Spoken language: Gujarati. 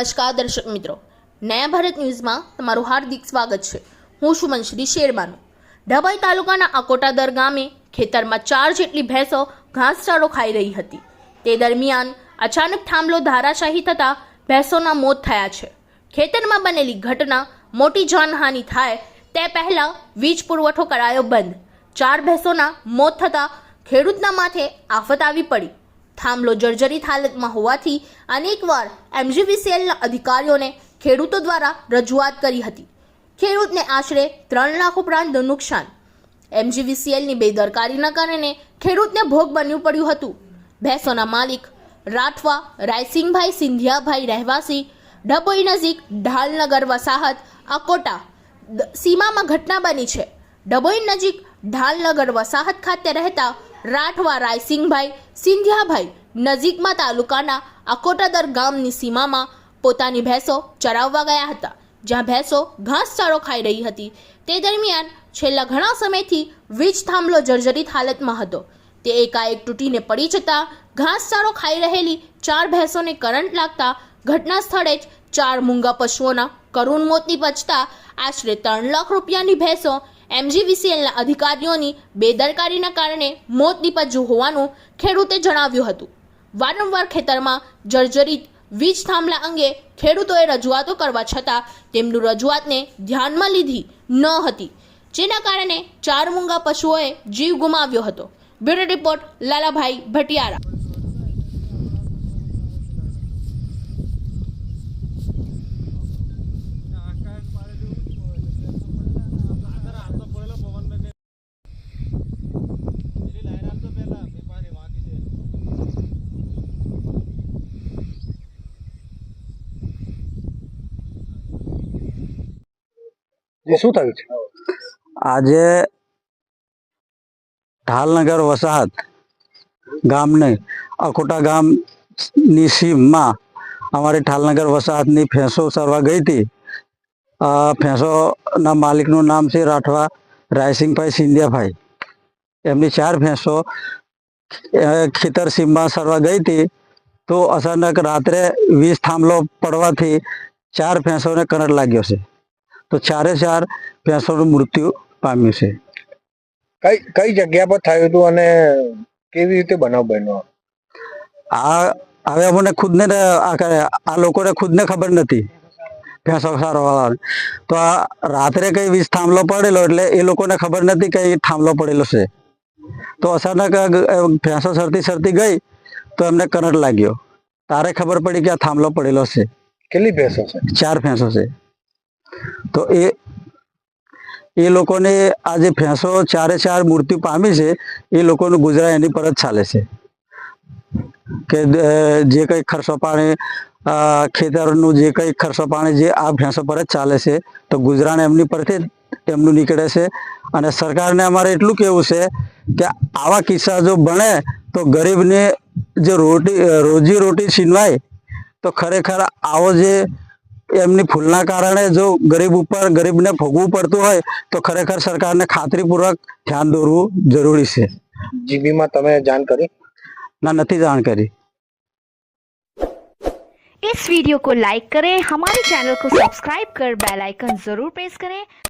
નમસ્કાર દર્શક મિત્રો. નયા ભારત ન્યૂઝમાં તમારું હાર્દિક સ્વાગત છે. હું સુમનશ્રી શેરબાનુ. ડભોઈ તાલુકાના અકોટાદર ગામે ખેતરમાં ચાર જેટલી ભેંસો ઘાસચારો ખાઈ રહી હતી. તે દરમિયાન અચાનક થાંભલો ધારાશાહી થતાં ભેંસોના મોત થયા છે. ખેતરમાં બનેલી ઘટના મોટી જાનહાનિ થાય તે પહેલાં વીજ પુરવઠો કરાયો બંધ. ચાર ભેંસોના મોત થતાં ખેડૂતના માથે આફત આવી પડી. થાંભલો જર્જરિત હાલતમાં હોવાથી અનેકવાર એમજીવીસીએલના અધિકારીઓને ખેડૂતો દ્વારા રજૂઆત કરી હતી. ખેડૂતને આશરે ત્રણ લાખ ઉપરાંતનું નુકસાન. એમજીવીસીએલની બેદરકારીના કારણે ખેડૂતને ભોગ બન્યું પડ્યું હતું. ભેંસોના માલિક રાઠવા રાયસિંગભાઈ સિંધિયાભાઈ રહેવાસી ડભોઈ નજીક ઢાલનગર વસાહત અકોટા સીમામાં ઘટના બની છે. ડભોઈ નજીક ઢાલનગર વસાહત ખાતે રહેતા રાઠવા રાયસિંગભાઈ સિંધિયાભાઈ નજીકમાં તાલુકાના અકોટાદર ગામની સીમામાં પોતાની ભેંસો ચરાવવા ગયા હતા, જ્યાં ભેંસો ઘાસચારો ખાઈ રહી હતી. તે દરમિયાન છેલ્લા ઘણા સમયથી વીજ થાંભલો જર્જરિત હાલતમાં હતો. તે એકાએક તૂટીને પડી જતાં ઘાસચારો ખાઈ રહેલી ચાર ભેંસોને કરંટ લાગતા ઘટના સ્થળે જ ચાર મૂંગા પશુઓના કરુણ મોત નિપજતા આશરે ત્રણ લાખ રૂપિયાની ભેંસો એમજીવીસીએલના અધિકારીઓની બેદરકારીના કારણે મોત નિપજ્યું હોવાનું ખેડૂતે જણાવ્યું હતું. વારંવાર ખેતરમાં જર્જરિત વીજ થાંભલા અંગે ખેડૂતોએ રજૂઆતો કરવા છતાં તેમનું રજૂઆતને ધ્યાનમાં લીધી ન હતી, જેના કારણે ચાર મૂંગા પશુઓએ જીવ ગુમાવ્યો હતો. Bureau report Lalabhai Bhatiyara. જે શું થયું છે? આજે ઢાલનગર વસાહત ગામને અખોટા ગામની સીમમાં અમારી ઠાલનગર વસાહતની ભેંસો સરવા ગઈ હતી. ભેંસોના માલિકનું નામ છે રાઠવા રાયસિંગભાઈ સિંધિયાભાઈ. એમની ચાર ભેંસો ખેતર સીમમાં સરવા ગઈ હતી. તો અચાનક રાત્રે વીજ થાંભલો પડવાથી ચાર ભેંસોને કરંટ લાગ્યો છે. તો ચારે ચાર ભેંસોનું મૃત્યુ પામ્યું છે. કઈ કઈ જગ્યા પર થયું હતું અને કેવી રીતે બનાવ બન્યો? આ હવે અમને ખુદને આ લોકોને ખુદને ખબર નથી. ભેંસો સારવાળા તો આ રાત્રે કઈ વીજ થાંભલો પડેલો એટલે એ લોકોને ખબર નથી કઈ થાંભલો પડેલો છે. તો અચાનક ભેંસો સરતી સરતી ગઈ તો એમને કરંટ લાગ્યો. તારે ખબર પડી કે આ થાંભલો પડેલો છે. કેટલી ભેંસો છે? ચાર ભેંસો છે. તો એ એ લોકોને આ જે ભેંસો ચારે ચાર મૃત્યુ પામી છે, એ લોકોનું ગુજરાત એની પર જ ચાલે છે. કે જે કંઈ ખર્ચો પાણી ખેતરનું જે કંઈ ખર્ચો પાણી જે આ ભેંસો પર જ ચાલે છે, તો ગુજરાન એમની પરથી એમનું નીકળે છે. અને સરકારને અમારે એટલું કહેવું છે કે આવા કિસ્સા જો બને, તો ગરીબને જે રોટી, રોજી રોટી છીનવાય, તો ખરેખર આવો જે એમની ભૂલના કારણે જો ગરીબ ઉપર ગરીબને ભોગવું પડતું હોય તો ખરેખર સરકારને ખાતરીપૂર્વક ધ્યાન દોરવું જરૂરી છે જીબીમાં તમે જાણ કરી ના નથી જાણ કરી इस वीडियो को लाइक करें हमारे चैनल को सब्सक्राइब कर बेल आइकन जरूर प्रेस करें